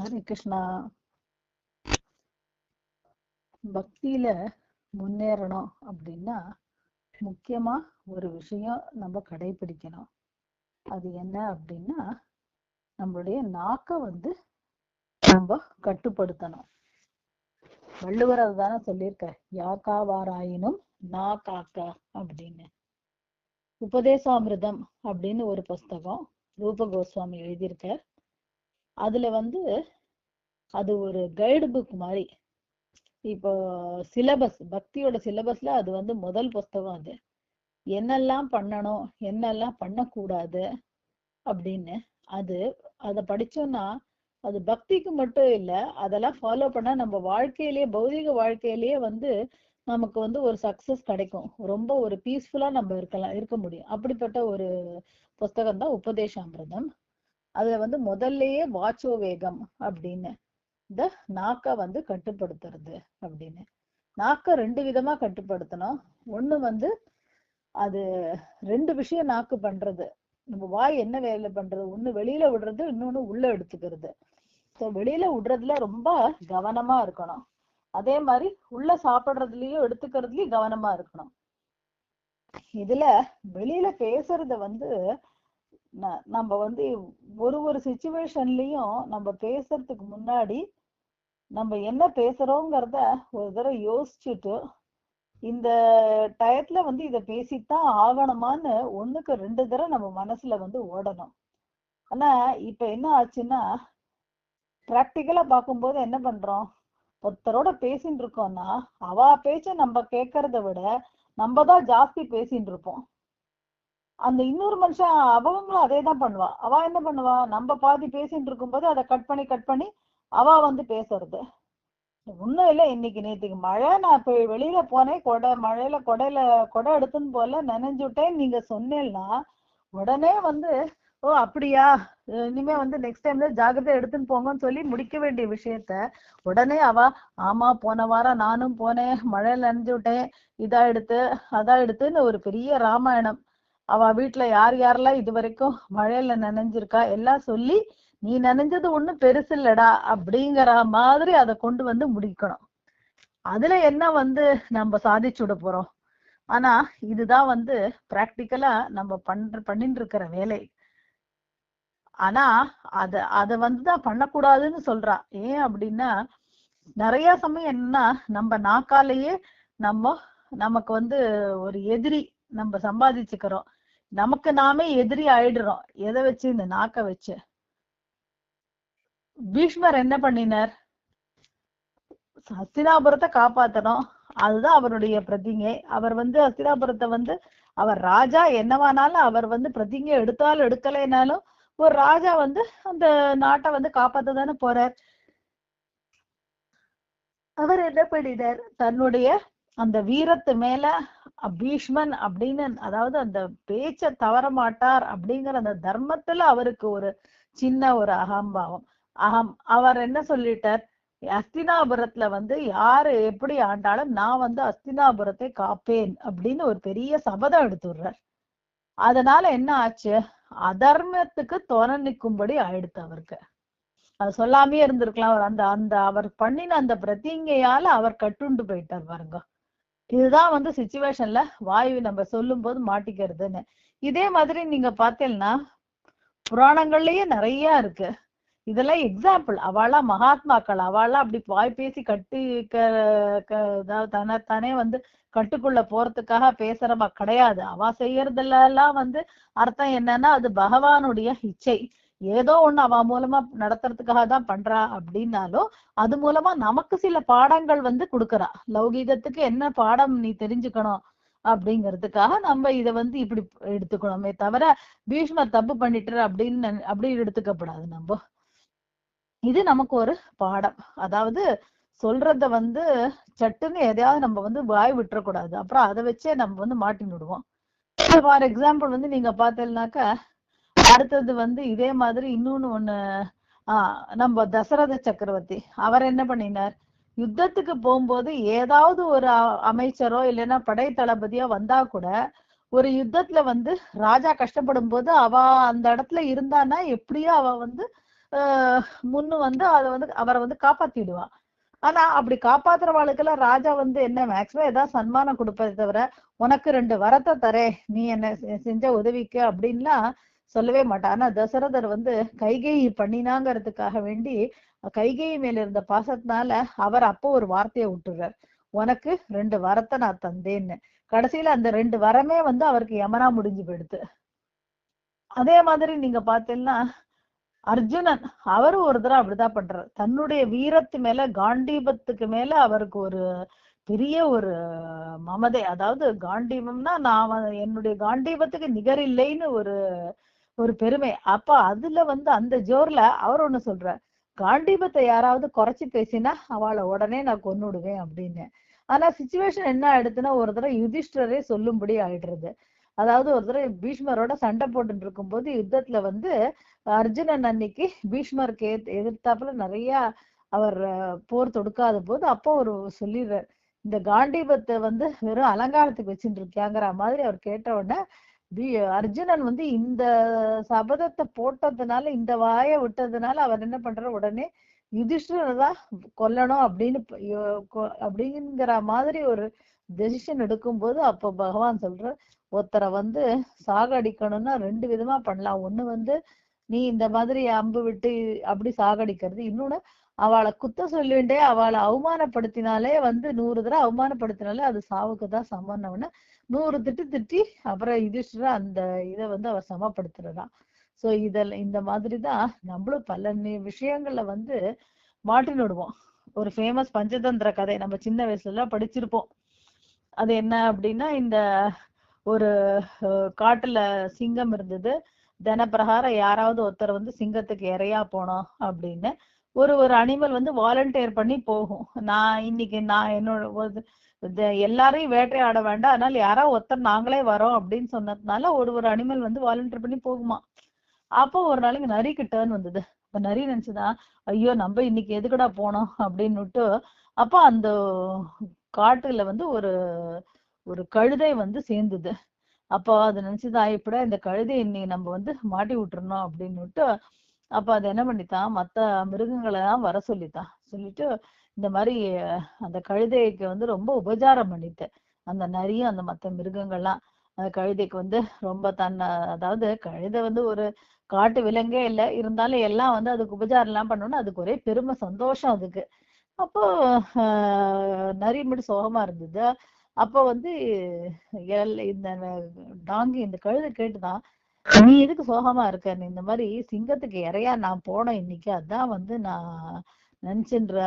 ஹரே கிருஷ்ணா. பக்தியில முன்னேறணும் அப்படின்னா முக்கியமா ஒரு விஷயம் நம்ம கடைபிடிக்கணும். அது என்ன அப்படின்னா நம்மளுடைய நாக்க வந்து நம்ம கட்டுப்படுத்தணும். வள்ளுவர் அதுதானே சொல்லியிருக்க யாக்காவாராயினும் நா காக்கா அப்படின்னு. உபதேசாமிர்தம் அப்படின்னு ஒரு புஸ்தகம் ரூப கோஸ்வாமி எழுதியிருக்கார். அதுல வந்து அது ஒரு கைடு புக் மாதிரி இப்போ சிலபஸ் பக்தியோட சிலபஸ்ல அது வந்து முதல் புஸ்தகம் அது. என்னெல்லாம் பண்ணணும் என்னெல்லாம் பண்ணக்கூடாது அப்படின்னு அது அதை படிச்சோம்னா அது பக்திக்கு மட்டும் இல்ல அதெல்லாம் ஃபாலோ பண்ணா நம்ம வாழ்க்கையிலேயே பௌதிக வாழ்க்கையிலேயே வந்து நமக்கு வந்து ஒரு சக்சஸ் கிடைக்கும். ரொம்ப ஒரு பீஸ்ஃபுல்லா நம்ம இருக்கலாம் இருக்க முடியும். அப்படிப்பட்ட ஒரு புஸ்தகம் தான் உபதேசாமிரதம். அதுல வந்து முதல்லயே வாச்சோ வேகம் அப்படின்னு. இந்த நாக்க வந்து கட்டுப்படுத்துறது அப்படின்னு. நாக்க ரெண்டு விதமா கட்டுப்படுத்தணும். ஒண்ணு வந்து அது ரெண்டு விஷயம் நாக்கு பண்றது. நம்ம வாய் என்ன வேலை பண்றது? ஒண்ணு வெளியில விடுறது இன்னொன்னு உள்ள எடுத்துக்கிறது. ஸோ வெளியில விடுறதுல ரொம்ப கவனமா இருக்கணும். அதே மாதிரி உள்ள சாப்பிடுறதுலயும் எடுத்துக்கிறதுலயும் கவனமா இருக்கணும். இதுல வெளியில பேசுறத வந்து நம்ம வந்து ஒரு ஒரு சுச்சுவேஷன்லயும் நம்ம பேசுறதுக்கு முன்னாடி நம்ம என்ன பேசுறோங்கிறத ஒரு தடவை யோசிச்சுட்டு இந்த டயத்துல வந்து இதை பேசித்தான் ஆகணுமான்னு ஒண்ணுக்கு ரெண்டு தடவை நம்ம மனசுல வந்து ஓடணும். ஆனா இப்ப என்ன ஆச்சுன்னா பிராக்டிக்கலா பார்க்கும்போது என்ன பண்றோம்? ஒருத்தரோட பேசிட்டு இருக்கோம்னா அவ பேச்ச நம்ம கேட்கறத விட நம்ம தான் ஜாஸ்தி பேசிட்டு இருப்போம். அந்த இன்னொரு மனுஷன் அவங்களும் அதே தான் பண்ணுவா. அவ என்ன பண்ணுவா? நம்ம பாதி பேசிட்டு இருக்கும்போது அதை கட் பண்ணி கட் பண்ணி அவ வந்து பேசுறது. ஒண்ணும் இல்ல இன்னைக்கு நேற்றுக்கு மழை. நான் இப்ப வெளியில போனேன். கொடை மழையில கொடையில கொடை எடுத்துன்னு போல நினைஞ்சுட்டேன். நீங்க சொன்னேன்னா உடனே வந்து ஓ அப்படியா? இனிமே வந்து நெக்ஸ்ட் டைம்ல ஜாக்கிரதை எடுத்துன்னு போங்கன்னு சொல்லி முடிக்க வேண்டிய விஷயத்த உடனே அவ ஆமா போன வாரம் நானும் போனேன். மழையில நினைஞ்சு விட்டேன் இதா எடுத்து அதா எடுத்துன்னு ஒரு பெரிய ராமாயணம் அவ வீட்டுல யார் யாரெல்லாம் இது வரைக்கும் மழையில நனைஞ்சிருக்கா? எல்லாம் சொல்லி நீ நனைஞ்சது ஒண்ணும் பெருசு இல்லடா அப்படிங்கிற மாதிரி அதை கொண்டு வந்து முடிக்கணும். அதுல என்ன வந்து நம்ம சாதிச்சு விட போறோம்? ஆனா இதுதான் வந்து பிராக்டிக்கலா நம்ம பண்ற பண்ணிட்டு இருக்கிற வேலை. ஆனா அத அத வந்துதான் பண்ணக்கூடாதுன்னு சொல்றா. ஏன் அப்படின்னா நிறைய சமயம் என்னன்னா நம்ம நாக்காலேயே நம்ம நமக்கு வந்து ஒரு எதிரி நம்ம சம்பாதிச்சுக்கிறோம். நமக்கு நாமே எதிரி ஆயிடுறோம். எதை வச்சு? இந்த நாக்க வச்சு. பீஷ்மர் என்ன பண்ணினார்? ஹஸ்தினாபுரத்தை காப்பாத்தணும். அதுதான் அவருடைய பிரதிங்கை. அவர் வந்து ஹஸ்தினாபுரத்தை வந்து அவர் ராஜா என்னவானாலும் அவர் வந்து பிரதிங்கை எடுத்தாலும் எடுக்கலைனாலும் ஒரு ராஜா வந்து அந்த நாட்டை வந்து காப்பாத்த தானே போறார். அவர் என்ன பண்ணினார்? தன்னுடைய அந்த வீரத்து மேல பீஷ்மன் அப்படின்னு அதாவது அந்த பேச்ச தவற மாட்டார் அப்படிங்கிற அந்த தர்மத்துல அவருக்கு ஒரு சின்ன ஒரு அகம்பாவம். அகம் அவர் என்ன சொல்லிட்டார்? அஸ்தினாபுரத்துல வந்து யாரு எப்படி ஆண்டாலும் நான் வந்து அஸ்தினாபுரத்தை காப்பேன் அப்படின்னு ஒரு பெரிய சபதம் எடுத்துடுறார். அதனால என்ன ஆச்சு? அதர்மத்துக்கு துணை நிற்கும்படி ஆயிடுத்து அவருக்கு. அது சொல்லாமே இருந்திருக்கலாம். அவர் அந்த அந்த அவர் பண்ணின அந்த பிரதிங்கையால அவர் கட்டுண்டு போயிட்டார் பாருங்க. இதுதான் வந்து சுச்சுவேஷன்ல வாயு நம்ம சொல்லும் போது மாட்டிக்கிறதுன்னு. இதே மாதிரி நீங்க பார்த்தீங்கன்னா புராணங்கள்லயே நிறைய இருக்கு. இதெல்லாம் எக்ஸாம்பிள் அவளா மகாத்மாக்கள் அவளா அப்படி வாய் பேசி கட்டி தானே வந்து கட்டுக்குள்ள போறதுக்காக பேசுறவா கிடையாது. அவ செய்யறதுல எல்லாம் வந்து அர்த்தம் என்னன்னா அது பகவானுடைய இச்சை. ஏதோ ஒண்ணு அவ மூலமா நடத்துறதுக்காக தான் பண்றா அப்படின்னாலும் அது மூலமா நமக்கு சில பாடங்கள் வந்து கொடுக்கறா. லௌகீகத்துக்கு என்ன பாடம் நீ தெரிஞ்சுக்கணும் அப்படிங்கிறதுக்காக நம்ம இத வந்து இப்படி எடுத்துக்கணுமே தவிர பீஷ்மர் தப்பு பண்ணிட்டு அப்படின்னு அப்படி எடுத்துக்கப்படாது நம்ம. இது நமக்கு ஒரு பாடம். அதாவது சொல்றத வந்து சட்டுன்னு எதையாவது நம்ம வந்து வாய் விட்டுறக்கூடாது. அப்புறம் அதை வச்சே நம்ம வந்து மாட்டின்னு விடுவோம். ஃபார் எக்ஸாம்பிள் வந்து நீங்க பார்த்தீங்கன்னாக்கா அடுத்தது வந்து இதே மாதிரி இன்னொன்னு ஒண்ணு ஆஹ் நம்ம தசரத சக்கரவர்த்தி அவர் என்ன பண்ணினார்? யுத்தத்துக்கு போகும்போது ஏதாவது ஒரு அமைச்சரோ இல்லைன்னா படை தளபதியோ வந்தா கூட ஒரு யுத்தத்துல வந்து ராஜா கஷ்டப்படும் போது அவ அந்த இடத்துல இருந்தான்னா எப்படியோ அவ வந்து ஆஹ் முன்னு வந்து அதை வந்து அவரை வந்து காப்பாத்திடுவான் ஆனா அப்படி காப்பாத்துறவாளுக்கெல்லாம் ராஜா வந்து என்ன மேக்ஸிமம் ஏதாவது சன்மானம் கொடுப்பதை தவிர உனக்கு ரெண்டு வரத்தை தரேன். நீ என்ன செஞ்ச உதவிக்கு அப்படின்லாம் சொல்லவே மாட்டான். ஆனா தசரதர் வந்து கைகை பண்ணினாங்கிறதுக்காக வேண்டி கைகை மேல இருந்த பாசத்தினால அவர் அப்போ ஒரு வார்த்தையை விட்டுறார். உனக்கு ரெண்டு வரத்தை நான் தந்தேன்னு. கடைசியில அந்த ரெண்டு வரமே வந்து அவருக்கு யமனா முடிஞ்சு போயிடுது. அதே மாதிரி நீங்க பார்த்தீங்கன்னா அர்ஜுனன் அவரும் ஒரு தடவை அப்படிதான் பண்றாரு. தன்னுடைய வீரத்து மேல காண்டீபத்துக்கு மேல அவருக்கு ஒரு பெரிய ஒரு மமதை. அதாவது காண்டீபம்னா நான் என்னுடைய காண்டீபத்துக்கு நிகர் இல்லைன்னு ஒரு ஒரு பெருமை. அப்ப அதுல வந்து அந்த ஜோர்ல அவர் ஒண்ணு சொல்றார் காண்டீபத்தை யாராவது குறைச்சு பேசினா அவளை உடனே நான் கொன்னுடுவேன் அப்படின்னு. ஆனா சுச்சுவேஷன் என்ன ஆயிடுதுன்னா ஒரு தடவை யுதிஷ்டரே சொல்லும்படி ஆயிடுறது. அதாவது ஒரு தடவை பீஷ்மரோட சண்டை போட்டுட்டு இருக்கும்போது யுத்தத்துல வந்து அர்ஜுனன் அன்னைக்கு பீஷ்மருக்கு எதிர்த்தாப்புல நிறைய அவர் போர் தொடுக்காத போது அப்போ ஒரு சொல்லிடுறார் இந்த காண்டீபத்தை வந்து வெறும் அலங்காரத்துக்கு வச்சுட்டு இருக்கியாங்கிற மாதிரி அவர் கேட்ட உடனே அர்ஜுனன் வந்து இந்த சபதத்தை போட்டதுனால இந்த வாயை விட்டதுனால அவர் என்ன பண்ற உடனே யுதிஷ்டரை தான் கொல்லணும் அப்படின்னு கொ- அப்படிங்கிற மாதிரி ஒரு டெசிஷன் எடுக்கும்போது அப்போ பகவான் சொல்ற ஒருத்தரை வந்து சாகடிக்கணும்னா ரெண்டு விதமா பண்ணலாம். ஒண்ணு வந்து நீ இந்த மாதிரி அம்பு விட்டு அப்படி சாகடிக்கிறது. இன்னொன்னு அவளை குத்த சொல்லிண்டே அவளை அவமானப்படுத்தினாலே வந்து நூறு தடவை அவமானப்படுத்தினாலே அது சாவுக்கு தான் சமம்னு நூறு திட்டு திட்டி அப்புறம் யுதிஷ்டர் அந்த இதை வந்து அவர் சமப்படுத்துறதான் சோ இதெல்லாம் இந்த மாதிரி தான் நம்மளும் பல விஷயங்கள்ல வந்து மாட்டின்னு விடுவோம். ஒரு ஃபேமஸ் பஞ்சதந்திர கதை. நம்ம சின்ன வயசுல எல்லாம் படிச்சிருப்போம். அது என்ன அப்படின்னா இந்த ஒரு காட்டுல சிங்கம் இருந்தது. தினப்பிரகாரம் யாராவது ஒருத்தர் வந்து சிங்கத்துக்கு இரையா போனோம் அப்படின்னு ஒரு ஒரு அனிமல் வந்து வாலண்டியர் பண்ணி போகும். நான் இன்னைக்கு நான் என்னோட எல்லாரையும் வேட்டையாட வேண்டாம். அதனால யாராவது ஒருத்தர் நாங்களே வரோம் அப்படின்னு சொன்னதுனால ஒரு ஒரு அனிமல் வந்து வாலண்டியர் பண்ணி போகுமா? அப்போ ஒரு நாளைக்கு நரிக்கு டேர்ன் வந்தது. அப்ப நரி நினைச்சுதான் ஐயோ நம்ம இன்னைக்கு எதுக்குடா போனோம்? அப்படின்னுட்டு அப்போ அந்த காட்டுல வந்து ஒரு ஒரு கழுதை வந்து சேர்ந்தது. அப்போ அது நினைச்சுதான் இப்படா இந்த கழுதை இன்னைக்கு நம்ம வந்து மாட்டி விட்டுறணும் அப்படின்னுட்டு அப்ப அது என்ன பண்ணித்தான் மத்த மிருகங்களை எல்லாம் வர சொல்லித்தான். சொல்லிட்டு இந்த மாதிரி அந்த கழுதைக்கு வந்து ரொம்ப உபச்சாரம் பண்ணிட்டு அந்த நரியும் அந்த மத்த மிருகங்கள்லாம் அந்த கழுதைக்கு வந்து ரொம்ப தன்னை அதாவது கழுதை வந்து ஒரு காட்டு விலங்கே இல்லை. இருந்தாலும் எல்லாம் வந்து அதுக்கு உபச்சாரம் எல்லாம் பண்ணோம்னா அதுக்கு ஒரே பெருமை சந்தோஷம் அதுக்கு. அப்போ ஆஹ், நரி மட்டும் சோகமா இருந்தது. அப்போ வந்து இந்த டாங்கி இந்த கழுதை கேட்டுதான் நீ எதுக்கு சோகமா இருக்க? நீ இந்த மாதிரி சிங்கத்துக்கு இறையா நான் போனேன் இன்னைக்கு அதான் வந்து நான் நினைச்சுன்ற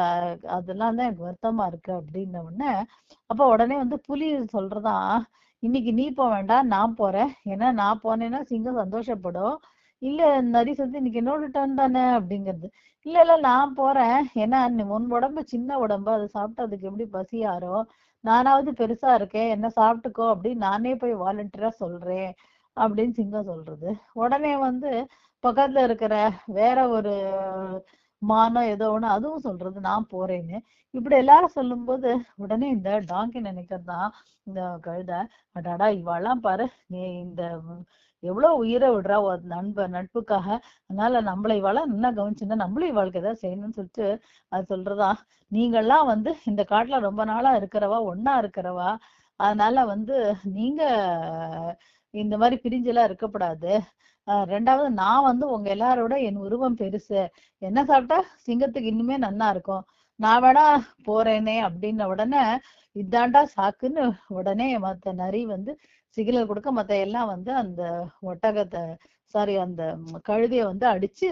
அதெல்லாம் தான் எனக்கு வருத்தமா இருக்கு அப்படின்ன உடனே அப்ப உடனே வந்து புலி சொல்றதா இன்னைக்கு நீ போக வேண்டாம் நான் போறேன். ஏன்னா நான் போனேன்னா சிங்கம் சந்தோஷப்படும். இல்ல நரி சொல்லுது இன்னைக்கு என்னோட டர்ன் தானே? அப்படிங்கிறது. இல்ல இல்ல நான் போறேன். ஏன்னா உன் உடம்பு சின்ன உடம்பு அதை சாப்பிட்டு அதுக்கு எப்படி பசி நானாவது பெருசா இருக்கேன் என்ன சாப்பிட்டுக்கோ அப்படின்னு நானே போய் வாலண்டியரா சொல்றேன் அப்படின்னு சிங்கம் சொல்றது. உடனே வந்து பக்கத்துல இருக்கிற வேற ஒரு மானோ ஏதோ ஒண்ணு அதுவும் சொல்றது நான் போறேன்னு. இப்படி எல்லாரும் சொல்லும்போது உடனே இந்த டாங்கி நினைக்கிறதுதான் இந்த கழுதை அடாடா இவாளாம் பாரு நீ இந்த எவ்வளவு உயிரை விடுறா ஒரு நண்ப நட்புக்காக. அதனால நம்மளை வாழ நல்லா கவனிச்சிருந்தா நம்மளும் வாழ்க்கை ஏதாவது செய்யணும்னு சொல்லிட்டு அது சொல்றதா. நீங்கெல்லாம் வந்து இந்த காட்டுல ரொம்ப நாளா இருக்கிறவா ஒன்னா இருக்கிறவா? அதனால வந்து நீங்க இந்த மாதிரி பிரிஞ்செல்லாம் இருக்கக்கூடாது. ஆஹ் ரெண்டாவது நான் வந்து உங்க எல்லாரோட என் உருவம் பெருசு. என்ன சாப்பிட்டா சிங்கத்துக்கு இன்னுமே நன்னா இருக்கும். நான் வேணா போறேனே அப்படின்ன உடனே இதாண்டா சாக்குன்னு உடனே மத்த நரி வந்து சிக்னல் கொடுக்க மத்த எல்லாம் வந்து அந்த ஒட்டகத்தை சாரி அந்த கழுதிய கழுதைய வந்து அடிச்சு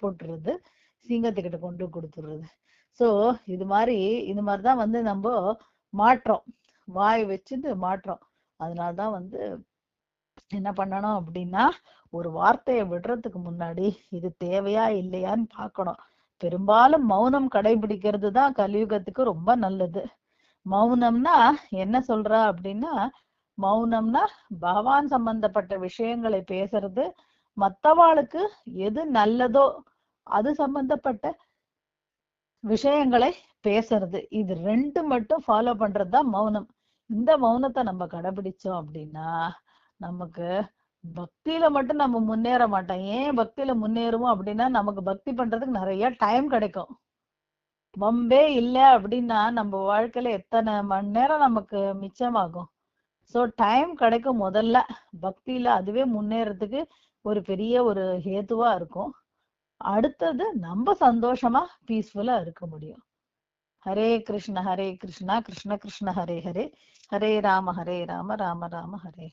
போட்டுருது போட்டுறது சிங்கத்துக்கிட்ட கொண்டு கொடுத்துடுறது சோ இது மாதிரி இது மாதிரிதான் வந்து நம்ம மாற்றோம். வாய் வச்சுட்டு மாற்றோம். அதனாலதான் வந்து என்ன பண்ணணும் அப்படின்னா ஒரு வார்த்தையை விடுறதுக்கு முன்னாடி இது தேவையா இல்லையான்னு பார்க்கணும். பெரும்பாலும் மௌனம் கடைபிடிக்கிறது தான் கலியுகத்துக்கு ரொம்ப நல்லது. மௌனம்னா என்ன சொல்றா அப்படின்னா மௌனம்னா பகவான் சம்பந்தப்பட்ட விஷயங்களை பேசுறது மத்தவாளுக்கு எது நல்லதோ அது சம்பந்தப்பட்ட விஷயங்களை பேசுறது. இது ரெண்டு மட்டும் ஃபாலோ பண்றது தான் மௌனம். இந்த மௌனத்தை நம்ம கடைபிடிச்சோம் அப்படின்னா நமக்கு பக்தியில மட்டும் நம்ம முன்னேற மாட்டோம். ஏன் பக்தியில முன்னேறுவோம் அப்படின்னா நமக்கு பக்தி பண்றதுக்கு நிறைய டைம் கிடைக்கும். பம்பே இல்ல அப்படின்னா நம்ம வாழ்க்கையில எத்தனை மணி நேரம் நமக்கு மிச்சமாகும். சோ டைம் கிடைக்கும் முதல்ல. பக்தியில அதுவே முன்னேறதுக்கு ஒரு பெரிய ஒரு ஹேத்துவா இருக்கும். அடுத்தது நம்ம சந்தோஷமா பீஸ்ஃபுல்லா இருக்க முடியும். ஹரே கிருஷ்ண ஹரே கிருஷ்ணா கிருஷ்ண கிருஷ்ண ஹரே ஹரே. ஹரே ராம ஹரே ராம ராம ராம ஹரே.